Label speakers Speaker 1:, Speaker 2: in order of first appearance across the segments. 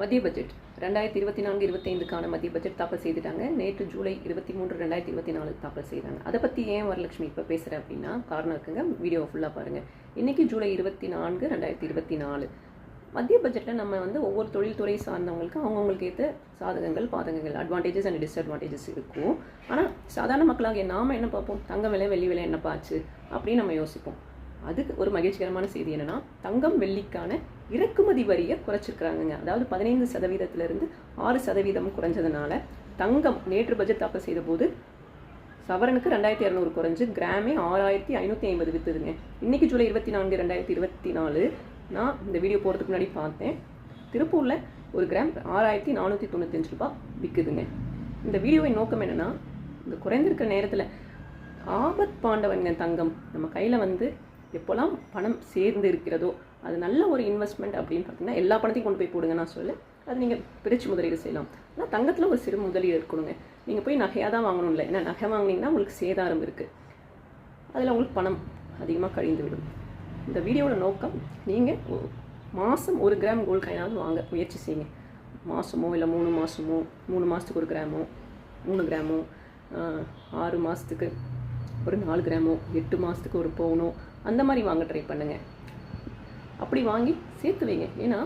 Speaker 1: மத்திய பட்ஜெட் ரெண்டாயிரத்தி இருபத்தி நான்கு இருபத்தைந்துக்கான மத்திய பட்ஜெட் தாக்கல் செய்துட்டாங்க. நேற்று ஜூலை இருபத்தி மூன்று ரெண்டாயிரத்தி இருபத்தி நாலு தாக்கல் செய்தாங்க அதை பற்றி ஏன் வரலட்சுமி இப்போ பேசுகிறேன் அப்படின்னா காரணம் இருக்குங்க. வீடியோ ஃபுல்லாக பாருங்கள் இன்றைக்கி ஜூலை இருபத்தி நான்கு ரெண்டாயிரத்தி இருபத்தி நாலு. மத்திய பட்ஜெட்டில் நம்ம வந்து ஒவ்வொரு தொழில்துறை சார்ந்தவங்களுக்கு அவங்கவுங்களுக்கு ஏற்ற சாதகங்கள் பாதகங்கள் அட்வான்டேஜஸ் அண்ட் டிஸ்அட்வான்டேஜஸ் இருக்கும். ஆனால் சாதாரண மக்களாகிய நாம் என்ன பார்ப்போம்? தங்க விலை வெள்ளி விலை என்னப்பா ஆச்சு? அப்படின்னு நம்ம யோசிப்போம். அதுக்கு ஒரு மகிழ்ச்சிகரமான செய்தி என்னென்னா தங்கம் வெள்ளிக்கான இறக்குமதி வரியை குறைச்சிருக்கிறாங்கங்க. அதாவது பதினைந்து சதவீதத்திலிருந்து ஆறு சதவீதம் குறைஞ்சதுனால தங்கம் நேற்று பட்ஜெட் தாக்கல் செய்த போது சவரனுக்கு ரெண்டாயிரத்தி இரநூறு குறைஞ்சு கிராமே ஆறாயிரத்தி ஐநூற்றி ஐம்பது விற்றுதுங்க இன்னைக்கு ஜூலை இருபத்தி நான்கு ரெண்டாயிரத்தி இருபத்தி நாலு நான் இந்த வீடியோ போகிறதுக்கு முன்னாடி பார்த்தேன். திருப்பூரில் ஒரு கிராம் ஆறாயிரத்தி நானூற்றி தொண்ணூத்தஞ்சு ரூபாய் விற்குதுங்க இந்த வீடியோவின் நோக்கம் என்னென்னா இந்த குறைந்திருக்கிற நேரத்தில் ஆபத் பாண்டவன்ங்க தங்கம் நம்ம கையில் வந்து எப்போல்லாம் பணம் சேர்ந்து இருக்கிறதோ அது நல்ல ஒரு இன்வெஸ்ட்மெண்ட் அப்படின்னு பார்த்தீங்கன்னா எல்லா பணத்தையும் கொண்டு போய் போடுங்க நான் சொல்ல அது நீங்கள் பிரித்து முதலீடு செய்யலாம். ஆனால் தங்கத்தில் ஒரு சிறு முதலீடு இருக்கணுங்க நீங்கள் போய் நகையாக தான் வாங்கணும் இல்லை ஏன்னா நகை வாங்கினீங்கன்னா உங்களுக்கு சேதாரம் இருக்குது அதில் உங்களுக்கு பணம் அதிகமாக கழிந்து விடும். இந்த வீடியோவோட நோக்கம் நீங்கள் மாதம் ஒரு கிராம் கோல்டு காயினாவது வாங்க. முயற்சி செய்யுங்க. மாதமோ இல்லை மூணு மாதமோ மூணு மாதத்துக்கு ஒரு கிராமோ மூணு கிராமோ ஆறு மாதத்துக்கு ஒரு நாலு கிராமோ எட்டு மாதத்துக்கு ஒரு பவுனோ அந்த மாதிரி வாங்க ட்ரை பண்ணுங்கள் அப்படி வாங்கி சேர்த்து வைங்க. ஏன்னா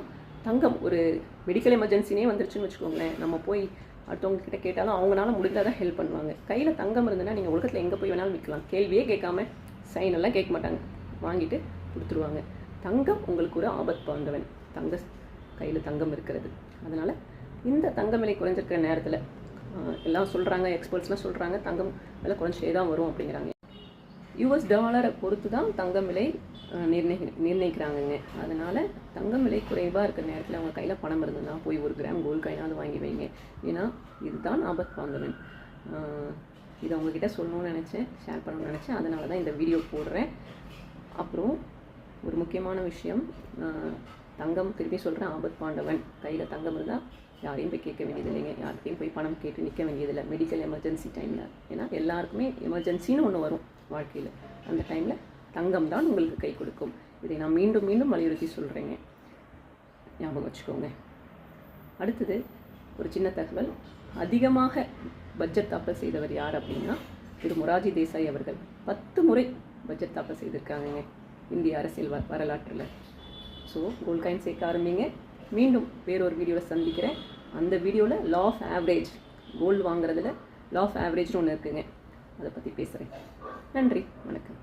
Speaker 1: தங்கம் ஒரு மெடிக்கல் எமர்ஜென்சினே வந்துருச்சுன்னு வச்சுக்கோங்களேன். நம்ம போய் அடுத்தவங்க கிட்ட கேட்டாலும் அவங்களால முடிந்தால் தான் ஹெல்ப் பண்ணுவாங்க. கையில் தங்கம் இருந்ததுன்னா நீங்கள் உலகத்தில் எங்கே போய் வேணாலும் விற்கலாம் கேள்வியே கேட்காம சைன் எல்லாம் கேட்க மாட்டாங்க. வாங்கிட்டு கொடுத்துருவாங்க. தங்கம் உங்களுக்கு ஒரு ஆபத் பாந்தவன் தங்க கையில் தங்கம் இருக்கிறது. அதனால் இந்த தங்கம் விலை குறைஞ்சிருக்கிற நேரத்தில் எல்லாம் சொல்கிறாங்க எக்ஸ்பர்ட்ஸ்லாம் சொல்கிறாங்க தங்கம் விலை குறைஞ்சே தான் வரும் அப்படிங்கிறாங்க. யூஎஸ் டாலரை பொறுத்து தான் தங்கம் விலை நிர்ணய நிர்ணயிக்கிறாங்கங்க. அதனால் தங்கம் விலை குறைவாக இருக்கிற நேரத்தில் அவங்க கையில் பணம் இருந்ததுன்னா போய் ஒரு கிராம் கோல்டு காயினாவது வாங்கி வைங்க. ஏன்னா இதுதான் ஆபத் வாங்குவேன் இதை உங்ககிட்ட சொல்லணும்னு நினச்சேன் ஷேர் பண்ணணும்னு நினச்சேன். அதனால தான் இந்த வீடியோ போடுறேன். அப்புறம் ஒரு முக்கியமான விஷயம் தங்கம் திருப்பி சொல்கிறேன் ஆபத் பாண்டவன் கையில் தங்கம் இருந்தால் யாரையும் போய் கேட்க வேண்டியது இல்லைங்க யார்கிட்டையும் போய் பணம் கேட்டு நிற்க வேண்டியதில்லை. மெடிக்கல் எமர்ஜென்சி டைமில் ஏன்னா எல்லாருக்குமே எமர்ஜென்சின்னு ஒன்று வரும் வாழ்க்கையில். அந்த டைமில் தங்கம் தான் உங்களுக்கு கை கொடுக்கும். இதை நான் மீண்டும் மீண்டும் வலியுறுத்தி சொல்கிறேங்க ஞாபகம் வச்சுக்கோங்க. அடுத்தது ஒரு சின்ன தகவல். அதிகமாக பட்ஜெட் தாக்கல் செய்தவர் யார் அப்படின்னா திரு மொராஜி தேசாய் அவர்கள். பத்து முறை பட்ஜெட் தாக்கல் செய்திருக்காங்கங்க. இந்திய அரசியல் வ வரலாற்றில். ஸோ கோல்ட் காயின் சேர்க்க ஆரம்பிங்க. மீண்டும் வேறொரு வீடியோவில் சந்திக்கிறேன். அந்த வீடியோவில் லா ஆஃப் ஆவரேஜ் கோல்டு வாங்குறதுல லா ஆஃப் ஆவரேஜ்னு ஒன்று இருக்குங்க. அதை பற்றி பேசுகிறேன் நன்றி. வணக்கம்.